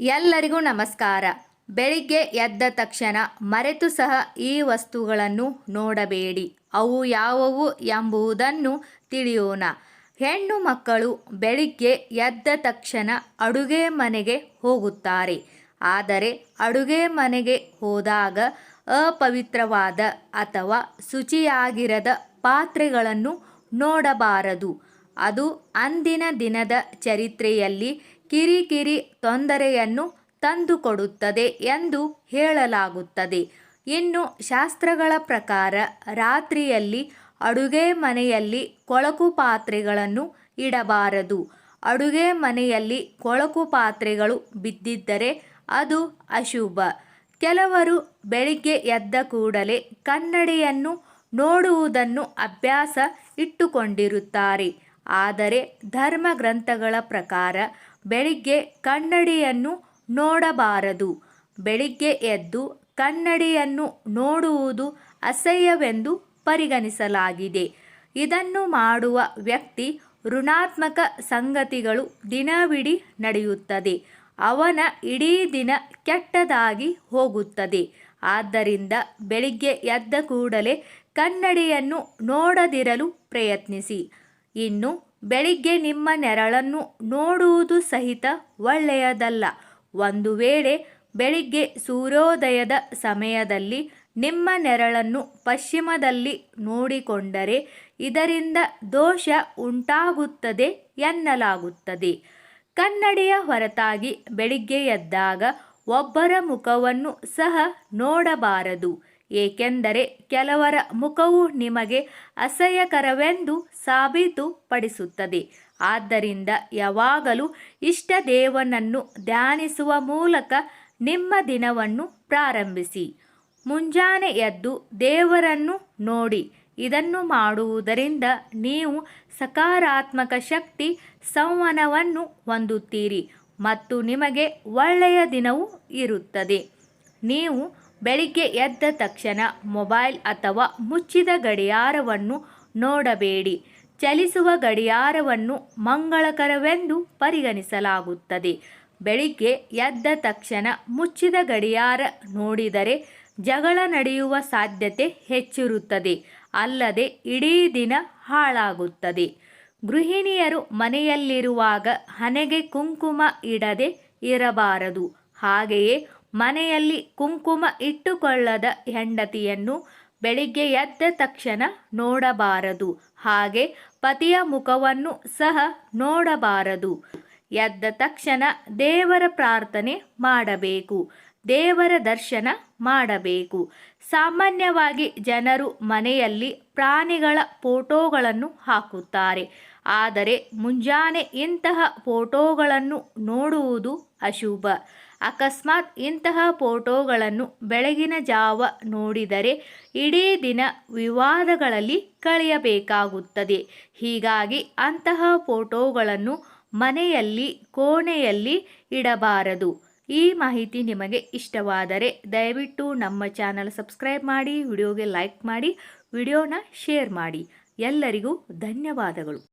ಎಲ್ಲರಿಗೂ ನಮಸ್ಕಾರ. ಬೆಳಿಗ್ಗೆ ಎದ್ದ ತಕ್ಷಣ ಮರೆತು ಸಹ ಈ ವಸ್ತುಗಳನ್ನು ನೋಡಬೇಡಿ. ಅವು ಯಾವುವು ಎಂಬುದನ್ನು ತಿಳಿಯೋಣ. ಹೆಣ್ಣು ಮಕ್ಕಳು ಬೆಳಿಗ್ಗೆ ಎದ್ದ ತಕ್ಷಣ ಅಡುಗೆ ಮನೆಗೆ ಹೋಗುತ್ತಾರೆ. ಆದರೆ ಅಡುಗೆ ಮನೆಗೆ ಹೋದಾಗ ಅಪವಿತ್ರವಾದ ಅಥವಾ ಶುಚಿಯಾಗಿರದ ಪಾತ್ರೆಗಳನ್ನು ನೋಡಬಾರದು. ಅದು ಅಂದಿನ ದಿನದ ಚರಿತ್ರೆಯಲ್ಲಿ ಕಿರಿಕಿರಿ ತೊಂದರೆಯನ್ನು ತಂದುಕೊಡುತ್ತದೆ ಎಂದು ಹೇಳಲಾಗುತ್ತದೆ. ಇನ್ನು ಶಾಸ್ತ್ರಗಳ ಪ್ರಕಾರ ರಾತ್ರಿಯಲ್ಲಿ ಅಡುಗೆ ಮನೆಯಲ್ಲಿ ಕೊಳಕು ಪಾತ್ರೆಗಳನ್ನು ಇಡಬಾರದು. ಅಡುಗೆ ಮನೆಯಲ್ಲಿ ಕೊಳಕು ಪಾತ್ರೆಗಳು ಬಿದ್ದಿದ್ದರೆ ಅದು ಅಶುಭ. ಕೆಲವರು ಬೆಳಿಗ್ಗೆ ಎದ್ದ ಕೂಡಲೇ ಕನ್ನಡಿಯನ್ನು ನೋಡುವುದನ್ನು ಅಭ್ಯಾಸ ಇಟ್ಟುಕೊಂಡಿರುತ್ತಾರೆ. ಆದರೆ ಧರ್ಮ ಗ್ರಂಥಗಳ ಪ್ರಕಾರ ಬೆಳಿಗ್ಗೆ ಕನ್ನಡಿಯನ್ನು ನೋಡಬಾರದು. ಬೆಳಿಗ್ಗೆ ಎದ್ದು ಕನ್ನಡಿಯನ್ನು ನೋಡುವುದು ಅಸಹ್ಯವೆಂದು ಪರಿಗಣಿಸಲಾಗಿದೆ. ಇದನ್ನು ಮಾಡುವ ವ್ಯಕ್ತಿ ಋಣಾತ್ಮಕ ಸಂಗತಿಗಳು ದಿನವಿಡೀ ನಡೆಯುತ್ತದೆ. ಅವನ ಇಡೀ ದಿನ ಕೆಟ್ಟದಾಗಿ ಹೋಗುತ್ತದೆ. ಆದ್ದರಿಂದ ಬೆಳಿಗ್ಗೆ ಎದ್ದ ಕೂಡಲೇ ಕನ್ನಡಿಯನ್ನು ನೋಡದಿರಲು ಪ್ರಯತ್ನಿಸಿ. ಇನ್ನು ಬೆಳಿಗ್ಗೆ ನಿಮ್ಮ ನೆರಳನ್ನು ನೋಡುವುದು ಸಹಿತ ಒಳ್ಳೆಯದಲ್ಲ. ಒಂದು ವೇಳೆ ಬೆಳಿಗ್ಗೆ ಸೂರ್ಯೋದಯದ ಸಮಯದಲ್ಲಿ ನಿಮ್ಮ ನೆರಳನ್ನು ಪಶ್ಚಿಮದಲ್ಲಿ ನೋಡಿಕೊಂಡರೆ ಇದರಿಂದ ದೋಷ ಉಂಟಾಗುತ್ತದೆ ಎನ್ನಲಾಗುತ್ತದೆ. ಕನ್ನಡಿಯ ಹೊರತಾಗಿ ಬೆಳಿಗ್ಗೆ ಎದ್ದಾಗ ಒಬ್ಬರ ಮುಖವನ್ನು ಸಹ ನೋಡಬಾರದು. ಏಕೆಂದರೆ ಕೆಲವರ ಮುಖವು ನಿಮಗೆ ಅಸಹ್ಯಕರವೆಂದು ಸಾಬೀತುಪಡಿಸುತ್ತದೆ. ಆದ್ದರಿಂದ ಯಾವಾಗಲೂ ಇಷ್ಟ ದೇವನನ್ನು ಧ್ಯಾನಿಸುವ ಮೂಲಕ ನಿಮ್ಮ ದಿನವನ್ನು ಪ್ರಾರಂಭಿಸಿ. ಮುಂಜಾನೆ ಎದ್ದು ದೇವರನ್ನು ನೋಡಿ. ಇದನ್ನು ಮಾಡುವುದರಿಂದ ನೀವು ಸಕಾರಾತ್ಮಕ ಶಕ್ತಿ ಸಂವಹನವನ್ನು ಹೊಂದುತ್ತೀರಿ ಮತ್ತು ನಿಮಗೆ ಒಳ್ಳೆಯ ದಿನವೂ ಇರುತ್ತದೆ. ನೀವು ಬೆಳಿಗ್ಗೆ ಎದ್ದ ತಕ್ಷಣ ಮೊಬೈಲ್ ಅಥವಾ ಮುಚ್ಚಿದ ಗಡಿಯಾರವನ್ನು ನೋಡಬೇಡಿ. ಚಲಿಸುವ ಗಡಿಯಾರವನ್ನು ಮಂಗಳಕರವೆಂದು ಪರಿಗಣಿಸಲಾಗುತ್ತದೆ. ಬೆಳಿಗ್ಗೆ ಎದ್ದ ತಕ್ಷಣ ಮುಚ್ಚಿದ ಗಡಿಯಾರ ನೋಡಿದರೆ ಜಗಳ ನಡೆಯುವ ಸಾಧ್ಯತೆ ಹೆಚ್ಚಿರುತ್ತದೆ. ಅಲ್ಲದೆ ಇಡೀ ದಿನ ಹಾಳಾಗುತ್ತದೆ. ಗೃಹಿಣಿಯರು ಮನೆಯಲ್ಲಿರುವಾಗ ಹಣೆಗೆ ಕುಂಕುಮ ಇಡದೆ ಇರಬಾರದು. ಹಾಗೆಯೇ ಮನೆಯಲ್ಲಿ ಕುಂಕುಮ ಇಟ್ಟುಕೊಳ್ಳದ ಹೆಂಡತಿಯನ್ನು ಬೆಳಿಗ್ಗೆ ಎದ್ದ ತಕ್ಷಣ ನೋಡಬಾರದು. ಹಾಗೆ ಪತಿಯ ಮುಖವನ್ನು ಸಹ ನೋಡಬಾರದು. ಎದ್ದ ತಕ್ಷಣ ದೇವರ ಪ್ರಾರ್ಥನೆ ಮಾಡಬೇಕು. ದೇವರ ದರ್ಶನ ಮಾಡಬೇಕು. ಸಾಮಾನ್ಯವಾಗಿ ಜನರು ಮನೆಯಲ್ಲಿ ಪ್ರಾಣಿಗಳ ಫೋಟೋಗಳನ್ನು ಹಾಕುತ್ತಾರೆ. ಆದರೆ ಮುಂಜಾನೆ ಇಂತಹ ಫೋಟೋಗಳನ್ನು ನೋಡುವುದು ಅಶುಭ. ಅಕಸ್ಮಾತ್ ಇಂತಹ ಫೋಟೋಗಳನ್ನು ಬೆಳಗಿನ ಜಾವ ನೋಡಿದರೆ ಇಡೀ ದಿನ ವಿವಾದಗಳಲ್ಲಿ ಕಳೆಯಬೇಕಾಗುತ್ತದೆ. ಹೀಗಾಗಿ ಅಂತಹ ಫೋಟೋಗಳನ್ನು ಮನೆಯಲ್ಲಿ, ಕೋಣೆಯಲ್ಲಿ ಇಡಬಾರದು. ಈ ಮಾಹಿತಿ ನಿಮಗೆ ಇಷ್ಟವಾದರೆ ದಯವಿಟ್ಟು ನಮ್ಮ ಚಾನಲ್ ಸಬ್ಸ್ಕ್ರೈಬ್ ಮಾಡಿ, ವಿಡಿಯೋಗೆ ಲೈಕ್ ಮಾಡಿ, ವಿಡಿಯೋನ ಶೇರ್ ಮಾಡಿ. ಎಲ್ಲರಿಗೂ ಧನ್ಯವಾದಗಳು.